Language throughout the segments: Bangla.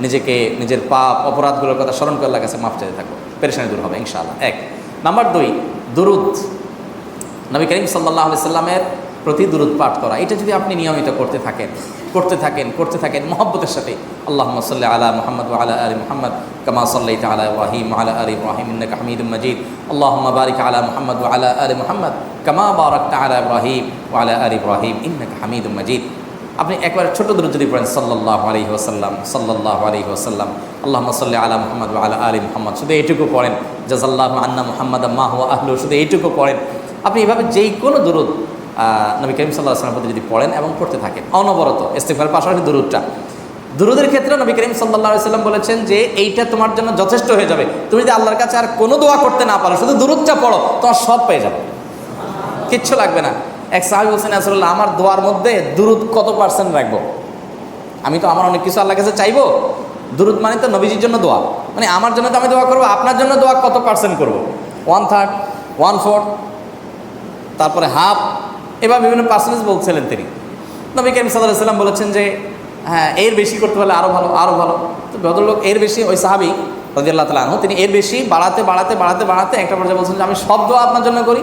নিজেকে, নিজের পাপ, অপরাধগুলোর কথা স্মরণ করে কাছে মাফ চাইতে থাকব। পেরেশানি দূর হবে, ইনশাআল্লাহ। এক। নাম্বার দুই, দুরুদ। নবী করিম সাল্লাহ সাল্লামের প্রতি দুরুদ পাঠ করা। এটা যদি আপনি নিয়মিত করতে থাকেন করতে থাকেন করতে থাকেন, মহব্বতের সাথে আল্লাহ সাল্লি আলা মোহাম্মদ আলা আলী মোহাম্মদ, কামা সাল্লাই আলা ওয়াহিম আলা আলী ইব্রাহিম, ইন্নাকা হামিদুম মজিদ। আল্লাহ বারিক আলা মোহাম্মদ আলা আলী মোহাম্মদ, কামা বারাকতা আলা ইব্রাহিম আলা আলী ইব্রাহিম, ইন্নাকা হামিদুম মজিদ। আপনি একবার ছোট দূর যদি পড়েন সাল্লাহ আলী ওসাল্লাম সাল্লাহ আলী ওসাল্লাম আল্লাহ সাল্লি আলা মোহাম্মদ আলা আলী মোহাম্মদ, শুধু এইটুকু পড়েন। জাজাল্লাহ আন্না মোহাম্মদ মাহ আহলু শুধু এইটুকু পড়েন। আপনি এভাবে যেই কোনো দূরত নবী করিম সাল্লাহ প্রতি যদি পড়েন এবং পড়তে থাকেন, অনবরত ইস্তেফার পাশাপাশি দূরতটা দুরুদের ক্ষেত্রে নবী করিম সাল্লাহ সাল্লাম বলেছেন যে, এইটা তোমার জন্য যথেষ্ট হয়ে যাবে। তুমি যদি আল্লাহর কাছে আর কোনো দোয়া করতে না পারো, শুধু দূরতটা পড়ো, তোমার সব পেয়ে যাবে। কিচ্ছু লাগবে না। এক সাহাবি হোসেন আসল্লাহ আমার দোয়ার মধ্যে দুরুদ কত পার্সেন্ট রাখব? আমি তো আমার অনেক কিছু আল্লাহর কাছে চাইব। দুরুদ মানে তো নবীজির জন্য দোয়া। মানে আমার জন্য তো আমি দোয়া করব, আপনার জন্য দোয়া কত পার্সেন্ট করব? ওয়ান থার্ড ওয়ান ফোর তারপরে হাফ এবার বিভিন্ন পার্সেন্টেজ বলছিলেন তিনি। নবী করিম সাল্লাহ সাল্লাম বলেছেন যে হ্যাঁ এর বেশি করতে পারলে আরও ভালো আরও ভালো। তো ভদ্রলোক এর বেশি, ওই সাহাবি রাজিয়াল্লাহ তালা আনহু, তিনি এর বেশি বাড়াতে বাড়াতে বাড়াতে বাড়াতে একটা পর্যায়ে বলছেন যে, আমি সব দোয়া আপনার জন্য করি।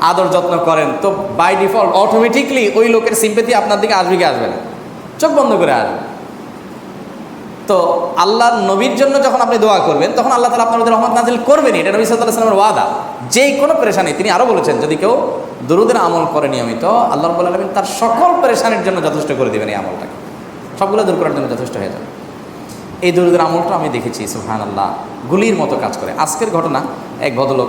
আদর যত্ন করেন, তো বাই ডিফল্ট অটোমেটিকলি ওই লোকের সিম্পেথি আপনার দিকে আসবে কি আসবে না? চোখ বন্ধ করে আসবে। তো আল্লাহর নবীর জন্য যখন আপনি দোয়া করবেন, তখন আল্লাহ তালা আপনার রহমত নাজিল করবেনই। এটা নবী সাল্লাহ সাল্লামের ওয়াদা। যেই কোনো পেরেশানি, তিনি আরও বলেছেন, যদি কেউ দরুদের আমল করে নিয়মিত, আল্লাহ রব্বুল আলমিন তার সকল পেরেশানির জন্য যথেষ্ট করে দেবেন এই আমলটাকে। সবগুলো দূর করার জন্য যথেষ্ট হয়ে যাবে। এই দরুদের আমলটা আমি দেখেছি সুহান আল্লাহ গুলির মতো কাজ করে। আজকের ঘটনা এক ভদ্রলোক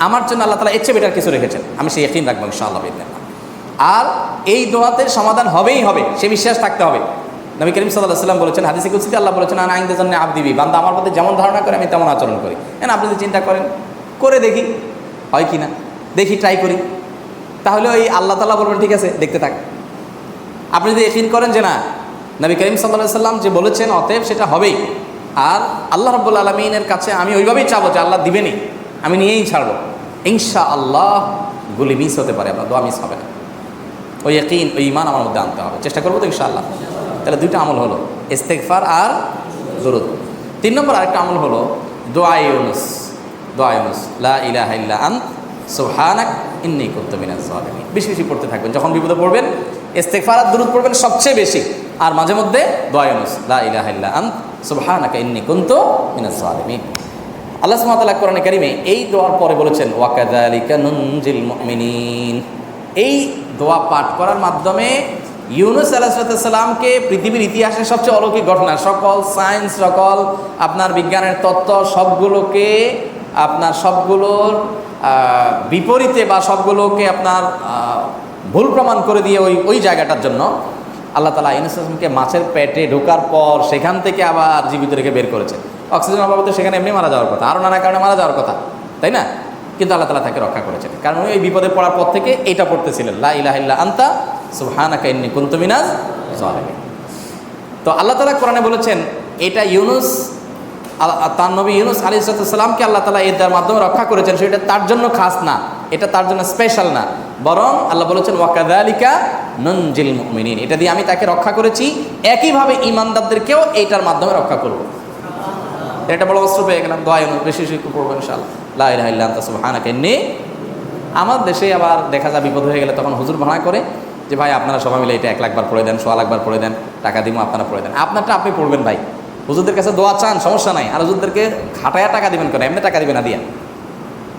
আমার জন্য আল্লাহ তালা এর বেটার কিছু রেখেছেন। আমি সেই একই রাখব ইনশাআল্লাহ আর এই দোয়াতে সমাধান হবেই হবে, সে বিশ্বাস থাকতে হবে। নবী করিম সাল্লাহ সাল্লাম বলেছেন, হাদিসে কুসিতে আল্লাহ বলেছেন, আন আইনদের জন্য আবদিবি বান্দা আমার মধ্যে যেমন ধারণা করে, আমি তেমন আচরণ করি। হ্যাঁ আপনি যদি চিন্তা করেন, করে দেখি। হয় কি না? দেখি ট্রাই করি। তাহলে ওই আল্লাহ তাল্লাহ বলবেন, ঠিক আছে, দেখতে থাক। আপনি যদি একিন করেন যে না, নবী করিম সাল্লাহ সাল্লাম যে বলেছেন, অতএব সেটা হবেই। আর আল্লাহ রব্বুল আলমিনের কাছে আমি ওইভাবেই চাবো যে আল্লাহ দিবেনই। আমি নিয়েই ছাড়বো। ইনশা আল্লাহ গুলি মিস হতে পারে, আপনার দোয়া মিস হবে না। ওই একইন ওই ইমান আমার মধ্যে আনতে হবে। চেষ্টা করব তো ইনশাআল্লাহ। তাহলে দুইটা আমল হলো ইস্তেকফার আর দরুদ। তিন নম্বর আরেকটা আমল হলো, দোয়া ইউনুস। দোয়া ইউনুস, লা ইলাহা আন সুবহানাক ইন্নী কুনতু মিনাজ জালিমিন বেশি বেশি পড়তে থাকবেন, যখন বিপদে পড়বেন, ইস্তেগফার আর দুরূদ পড়বেন সবচেয়ে বেশি। আর মাঝে মধ্যে দোয়া ইউনুস, লা ইলাহা আন সুবহানাকা ইন্নি কুনতু মিনাজ জালিমিন আল্লাহ সুবহানাহু কোরআন কারিমে এই দোয়ার পরে বলেছেন, ওয়াকাযালিকা নুনজিল মুমিনিন। এই দোয়া পাঠ করার মাধ্যমে ইউনুস আলাহিসাল্লামকে পৃথিবীর ইতিহাসের সবচেয়ে অলৌকিক ঘটনা, সকল সায়েন্স, সকল আপনার বিজ্ঞানের তত্ত্ব, সবগুলোকে আপনার সবগুলোর বিপরীতে বা সবগুলোকে আপনার ভুল প্রমাণ করে দিয়ে ওই ওই জায়গাটার জন্য আল্লাহ তালা ইউনুস মাছের পেটে ঢোকার পর সেখান থেকে আবার জীবিত রেখে বের করেছেন। অক্সিজেন অভাবে সেখানে এমনি মারা যাওয়ার কথা। আরও নানা কারণে মারা যাওয়ার কথা, তাই না? কিন্তু আল্লাহ তালা তাকে রক্ষা করেছেন। কারণ ওই বিপদে পড়ার পর থেকে এইটা পড়তেছিলেন, লা ইলাহা ইল্লা আন্তা সুবহানাকা ইন্নী কুনতু মিনাজ জালিমিন তো আল্লাহ তালা কোরআনে বলেছেন, এটা ইউনুস তার নবী ইউনুস আলী সালামকে আল্লাহ তালা এর মাধ্যমে রক্ষা করেছেন, সেটা তার জন্য খাস না, এটা তার জন্য স্পেশাল না। বরং আল্লাহ বলেছেন ওয়াকাদালিকা নঞ্জিল মুমিনিন। এটা দিয়ে আমি তাকে রক্ষা করেছি, একইভাবে ইমানদারদেরকেও এইটার মাধ্যমে রক্ষা করব। এটা বড় অস্ত্র পেয়ে গেলাম, দোয়া বেশি বেশি পড়ব আনতা সুবহানাকা ইন্নী। আমার দেশে আবার দেখা যায় বিপদ হয়ে গেলে তখন হুজুর ভাড়া করে যে, ভাই, আপনারা সবাই মিলে এটা এক লাখবার পড়ে দেন সোয়া লাখবার পড়ে দেন, টাকা দিব আপনারা পড়ে দেন। আপনারটা আপনি পড়বেন ভাই। হুজুরদের কাছে দোয়া চান, সমস্যা নাই। আর হুজুরদেরকে খাটায়া টাকা দিবেন কেন? এমনি টাকা দিবেন না, দিয়া।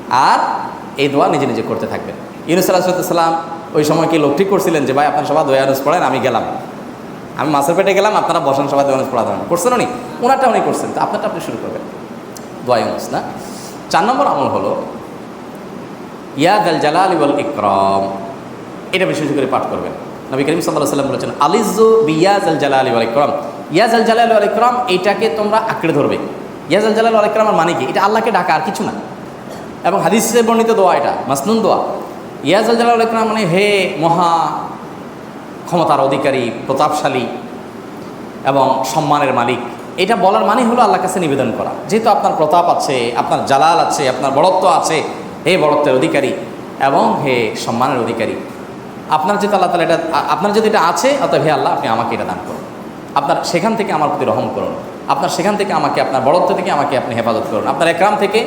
আর এই দোয়া নিজে নিজে করতে থাকবেন। ইউনুস আলাহিসাল্লাম ওই সময় কি লোক ঠিক করছিলেন যে, ভাই, আপনার সবাই দোয়া পড়েন, আমি গেলাম। আমি মাছের পেটে গেলাম, আপনারা বসেন, সবাই ইউনুস পড়া দেবেন করছেন উনি? ওনারটা উনি করছেন। তো আপনারটা আপনি শুরু করবেন। দোয়া ইউনুস, না? চার নম্বর আমল হলো ইয়াদ আল জালাল ইবল ইকরম। এটা বেশি বেশি করে পাঠ করবেন। নবী করিম সাল্লাহ সাল্লাম বলেছেন আলিজু বিয়াজ আল জালাল ইবল ইকরম। ইয়াজ আল জালাল ইবল ইকরম, এইটাকে তোমরা আঁকড়ে ধরবে। ইয়াজ আল জালাল ইবল ইকরমের মানে কি? এটা আল্লাহকে ডাকা আর কিছু না। এবং হাদিসে বর্ণিত দোয়া এটা, মাসনুন দোয়া। ইয়াজ আল জালাল ইবল ইকরাম মানে হে মহা ক্ষমতার অধিকারী, প্রতাপশালী এবং সম্মানের মালিক। এটা বলার মানে হলো আল্লাহর কাছে নিবেদন করা। যেহেতু আপনার প্রতাপ আছে, আপনার জালাল আছে, আপনার বড়ত্ব আছে, হে বড়ত্বের অধিকারী এবং হে সম্মানের অধিকারী, আপনার যেহেতু আল্লাহ তালা এটা, আপনার যদি এটা আছে, অতএব হে আল্লাহ, আপনি আমাকে এটা দান করুন। আপনার সেখান থেকে আমার প্রতি রহম করুন। আপনার সেখান থেকে আমাকে, আপনার বড়ত্ব থেকে আমাকে আপনি হেফাজত করুন। আপনার একরাম থেকে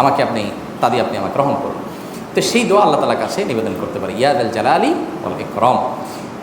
আমাকে আপনি, তা দিয়ে আপনি আমাকে রহম করুন। তো সেই দোয়া আল্লাহ তালার কাছে নিবেদন করতে পারি। ইয়াদ আল জালালি ওয়াল ইকরম।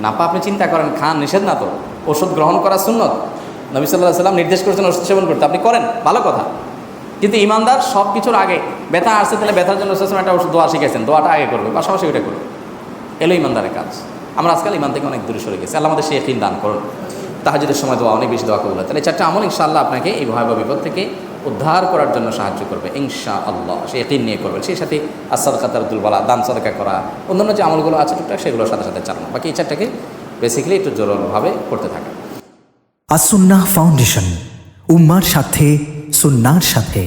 নাপা আপনি চিন্তা করেন, খান, নিষেধ না তো। ওষুধ গ্রহণ করা সুন্নত। নবী সাল্লাহ সাল্লাম নির্দেশ করেছেন ওষুধ সেবন করতে। আপনি করেন, ভালো কথা। কিন্তু ইমানদার সব কিছুর আগে ব্যথা আসছে, তাহলে ব্যথার জন্য রসুল একটা ওষুধ দোয়া শিখেছেন দোয়াটা আগে করবে, পাশাপাশি ওইটা করবে। এলো ইমানদারের কাজ। আমরা আজকাল ইমান থেকে অনেক দূরে সরে গেছি। আল্লাহ আমাদের একদিন দান করুন। তাহাজুদের সময় দোয়া, অনেক বেশি দোয়া হয়। তাহলে চারটা আমল ইনশাআল্লাহ আপনাকে এই ভয়াবহ বিপদ থেকে উদ্ধার করার জন্য সাহায্য করবে ইনশা আল্লাহ সে একই নিয়ে করবেন সেই সাথে আসাদ কাতারদুল বালা, দান সদকা করা, অন্যান্য যে আমলগুলো আছে, টুকটাক সেগুলোর সাথে সাথে চালানো। বাকি এই চারটাকে বেসিক্যালি একটু জোরালোভাবে করতে থাকে। আসুন্না ফাউন্ডেশন, উম্মার সাথে, সুন্নার সাথে।